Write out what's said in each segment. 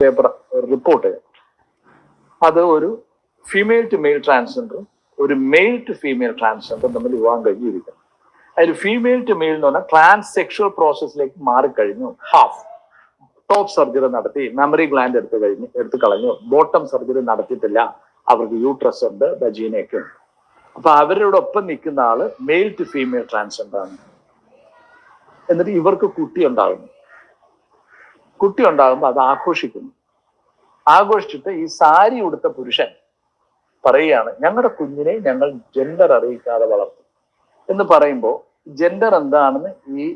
Paper report അത് ഒരു female to mail ട്രാൻസ്ജെൻഡറും ഒരു മെയിൽ ടു ഫീമെയിൽ ട്രാൻസ്ജെൻഡറും തമ്മിൽ വിവാഹം കഴിഞ്ഞിരിക്കണം അതിൽ ഫീമെയിൽ ടു മെയിൽ എന്ന് പറഞ്ഞാൽ ട്രാൻസ് സെക്ഷൽ പ്രോസസ്സിലേക്ക് മാറിക്കഴിഞ്ഞു. ഹാഫ് ടോപ്പ് സർജറി നടത്തി മെമ്മറി ഗ്ലാൻഡ് എടുത്ത് കഴിഞ്ഞ് എടുത്ത് കളഞ്ഞു. ബോട്ടം സർജറി നടത്തിയിട്ടില്ല. അവർക്ക് യൂട്രസ് ഉണ്ട് ബജീനയൊക്കെ ഉണ്ട്. അപ്പൊ അവരുടെ ഒപ്പം നിൽക്കുന്ന ആൾ മെയിൽ ടു ഫീമെയിൽ ട്രാൻസ്ജെൻഡർ ആണ്. എന്നിട്ട് ഇവർക്ക് കുട്ടി ഉണ്ടാകുന്നു. കുട്ടി ഉണ്ടാകുമ്പോൾ അത് ആഘോഷിക്കുന്നു. ആഘോഷിച്ചിട്ട് ഈ സാരി ഉടുത്ത പുരുഷൻ പറയുകയാണ് ഞങ്ങളുടെ കുഞ്ഞിനെ ഞങ്ങൾ ജെൻഡർ അറിയിക്കാതെ വളർത്തും. എന്ന് പറയുമ്പോൾ ജെൻഡർ എന്താണെന്ന് ഈ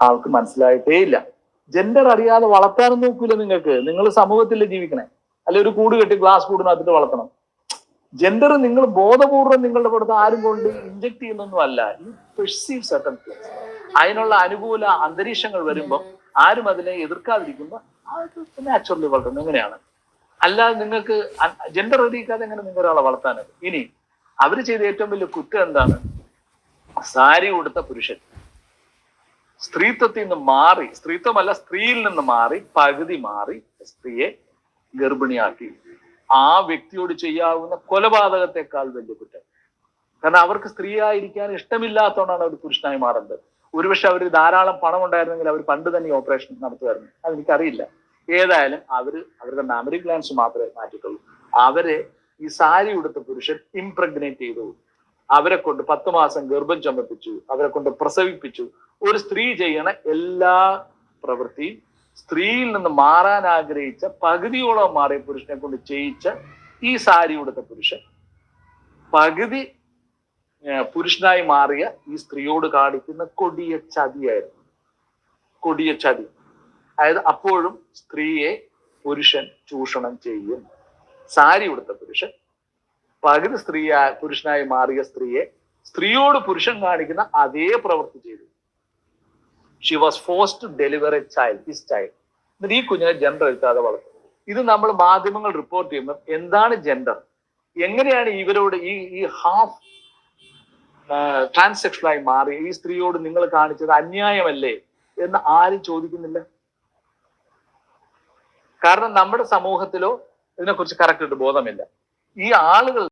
ആൾക്ക് മനസ്സിലായിട്ടേ ഇല്ല. ജെൻഡർ അറിയാതെ വളർത്താനും നോക്കൂല നിങ്ങൾക്ക്. നിങ്ങൾ സമൂഹത്തിൽ ജീവിക്കണേ. അല്ലെ ഒരു കൂട് കെട്ടി ഗ്ലാസ് കൂടിനകത്തിട്ട് വളർത്തണം. ജെൻഡർ നിങ്ങൾ ബോധപൂർവം നിങ്ങളുടെ പുറത്ത് ആരും കൊണ്ട് ഇഞ്ചക്ട് ചെയ്യുന്നൊന്നും അല്ല ഈ പെർസീവ് സർട്ടൻ അതിനുള്ള അനുകൂല അന്തരീക്ഷങ്ങൾ വരുമ്പോൾ ആരും അതിനെ എതിർക്കാതിരിക്കുമ്പോൾ അത് നാച്ചുറലി വളർത്തുന്നത് എങ്ങനെയാണ് അല്ലാതെ നിങ്ങൾക്ക് ജെൻഡർ റെഡിക്കാതെ എങ്ങനെ നിങ്ങൾ ഒരാളെ വളർത്താനത് ഇനി അവർ ചെയ്ത ഏറ്റവും വലിയ കുറ്റം എന്താണ്? സാരി ഉടുത്ത പുരുഷൻ. സ്ത്രീത്വത്തിൽ നിന്ന് മാറി സ്ത്രീത്വമല്ല സ്ത്രീയിൽ നിന്ന് മാറി പകുതി മാറി സ്ത്രീയെ ഗർഭിണിയാക്കി. ആ വ്യക്തിയോട് ചെയ്യാവുന്ന കൊലപാതകത്തെക്കാൾ വലിയ കുറ്റം. കാരണം അവർക്ക് സ്ത്രീയായിരിക്കാൻ ഇഷ്ടമില്ലാത്തതുകൊണ്ടാണ് അവർ പുരുഷനായി മാറുന്നത് ഒരുപക്ഷെ അവർ ധാരാളം പണം ഉണ്ടായിരുന്നെങ്കിൽ അവർ പണ്ട് തന്നെ ഓപ്പറേഷൻ നടത്തുമായിരുന്നു. അതെനിക്കറിയില്ല. ഏതായാലും അവർ അവരുടെ മാമറി ഗ്ലാൻസ് മാത്രമേ മാറ്റിയിട്ടുള്ളൂ. അവരെ ഈ സാരി ഉടുത്ത പുരുഷൻ ഇംപ്രഗ്നേറ്റ് ചെയ്തു. അവരെ കൊണ്ട് പത്ത് മാസം ഗർഭം ചുമപ്പിച്ചു. അവരെ കൊണ്ട് പ്രസവിപ്പിച്ചു. ഒരു സ്ത്രീ ചെയ്യണ എല്ലാ പ്രവൃത്തിയും സ്ത്രീയിൽ നിന്ന് മാറാൻ ആഗ്രഹിച്ച പകുതിയോളം മാറിയ പുരുഷനെ കൊണ്ട് ചെയ്യിച്ച ഈ സാരി ഉടുത്ത പുരുഷൻ. പകുതി പുരുഷനായി മാറിയ ഈ സ്ത്രീയോട് കാണിക്കുന്ന കൊടിയ ചതിയായിരുന്നു. കൊടിയ ചതി. അതായത് അപ്പോഴും സ്ത്രീയെ പുരുഷൻ ചൂഷണം ചെയ്യും. സാരി ഉടുത്ത പുരുഷൻ പകുതി സ്ത്രീ പുരുഷനായി മാറിയ സ്ത്രീയെ സ്ത്രീയോട് പുരുഷൻ കാണിക്കുന്ന അതേ പ്രവൃത്തി ചെയ്തു. She was force to deliver a child his child എന്നിട്ട് ഈ കുഞ്ഞിനെ ജെൻഡർ എഴുത്താതെ വളർത്തും. ഇത് നമ്മൾ മാധ്യമങ്ങൾ റിപ്പോർട്ട് ചെയ്യുമ്പോൾ എന്താണ് ജെൻഡർ എങ്ങനെയാണ് ഇവരോട് ഈ ഈ ഹാഫ് ട്രാൻസെക്ഷലായി മാറി. ഈ സ്ത്രീയോട് നിങ്ങൾ കാണിച്ചത് അന്യായമല്ലേ എന്ന് ആരും ചോദിക്കുന്നില്ല. കാരണം നമ്മുടെ സമൂഹത്തിലോ ഇതിനെക്കുറിച്ച് കറക്റ്റ് ബോധമില്ല. ഈ ആളുകൾ